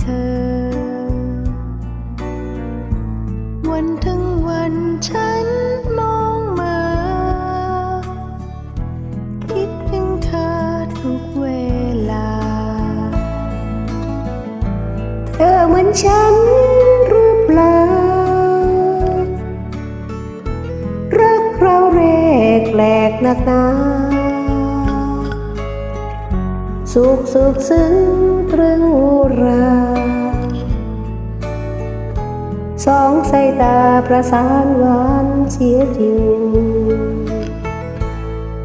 เธอ วันทั้งวันฉันมองมา คิดถึงเธอทุกเวลา เธอเหมือนฉันหรือเปล่า รักเราแรกแปลกหนักหนา สุขสุขซึ้งตรึงอุรา สองสายตาประสานหวานเสียจริง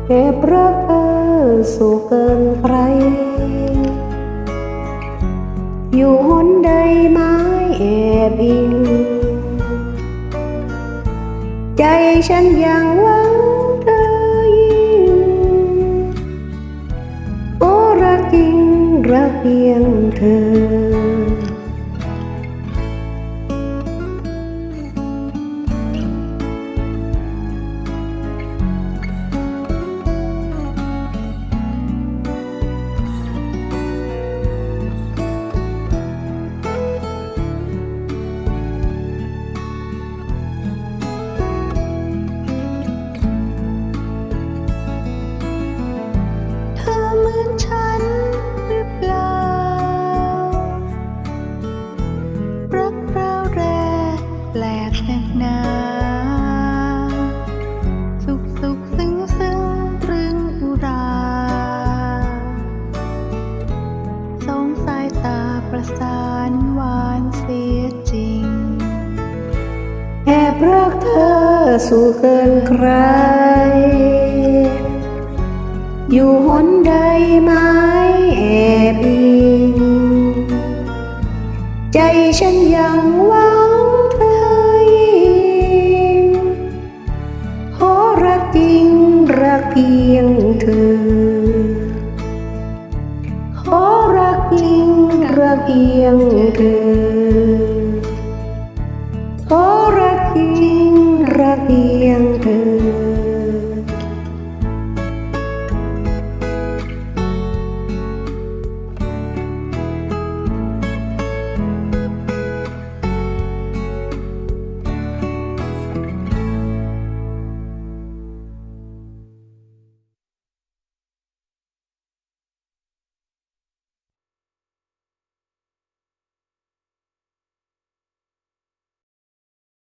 แอบรักเธอสู่เกินใคร อยู่หนใดไม้แอบอิง ใจฉันยังหวังเธอ เพียงเธอ สู่เกินใคร อยู่หนใดไม้แอบอิงใจฉันยังหวังเธอยิ่งขอรักจริงรักเพียงเธอ ขอรักจริงรักเพียงเธอ